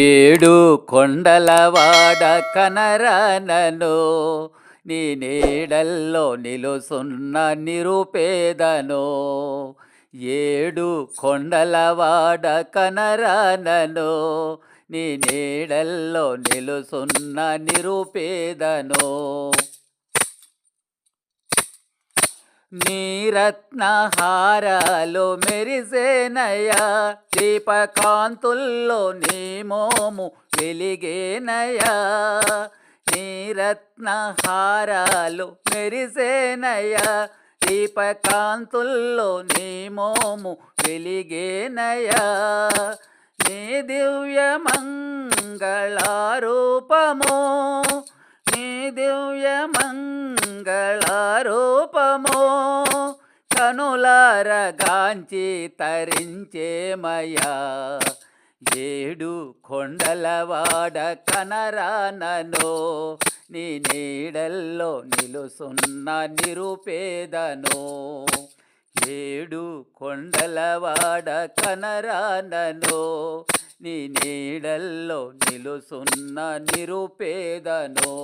ఏడు కొండలవాడ కనరానను నీ నీడల్లో నిలుసున్న నిరుపేదను. ఏడు కొండలవాడ కనరానను నీ నీడల్లో నిలుసున్న నిరుపేదను. నీరత్నహారాలు మెరిసేనయ్యా దీపకాంతుల్లో నీ మోము వెలిగేనయ్యా. నీరత్నహారాలు మెరిసేనయ్యా దీపకాంతుల్లో నీ మోము వెలిగేనయ్యా. నీ దివ్య మంగళారూపము నీ దివ్య మంగళారూప మంగళారూపము కనులారగాంచి తరించేమయా ఏడు కొండలవాడ కనరానను నీ నీడల్లో నిలుసున్న నిరుపేదను. ఏడు కొండలవాడ కనరానను నీ నీడల్లో నిలుసున్న నిరుపేదను.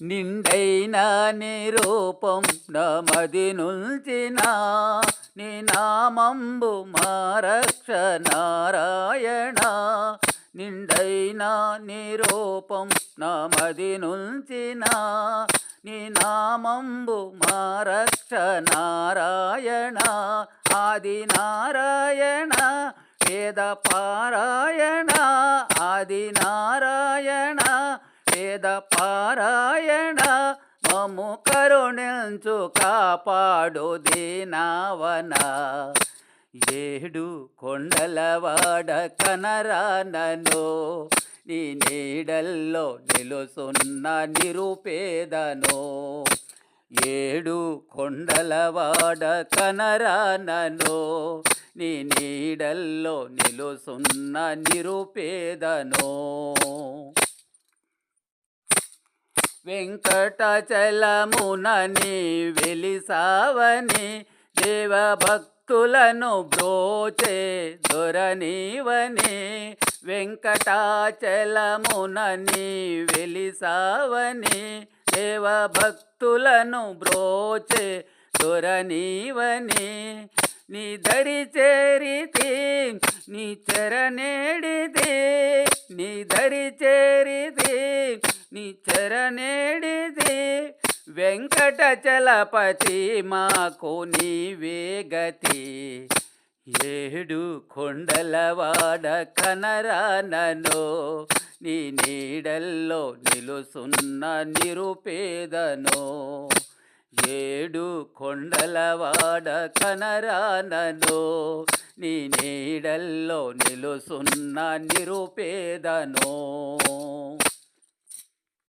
నిండైన నిరూపం నమది నుంచిన నీ నామంబు మారక్ష నారాయణ. నిండైన నిరూపం నమది నుంచిన నీ నామంబు మారక్ష నారాయణ. ఆది నారాయణ వేద పారాయణ ఆది నారాయణ వేద పారాయణ. మము కరుణించు కాపాడు దీనావన. ఏడు కొండలవాడ కనరానను. నీ నీడల్లో నిలుసున్న నిరుపేదను. ఏడు కొండలవాడ కనరానను. నీ నీడల్లో నిలుసున్న నిరుపేదను. వెంకటచలమునని వెలిసావని దేవభక్తులను బ్రోచే దొరనీవని వెంకటాచలమునని వెలిసావని దేవభక్తులను బ్రోచే దొరనీవని నీ దరి చేరితి నీ చెరనేడిది నీ దరి చేరితి నీ చరణేడిది. వెంకటచలపతి మాకు నీవే గతి. ఏడు కొండలవాడ కనరానను నీ నీడల్లో నిలుసున్న నిరుపేదను. ఏడు కొండలవాడ కనరానను నీ నీడల్లో నిలుసున్న నిరుపేదను.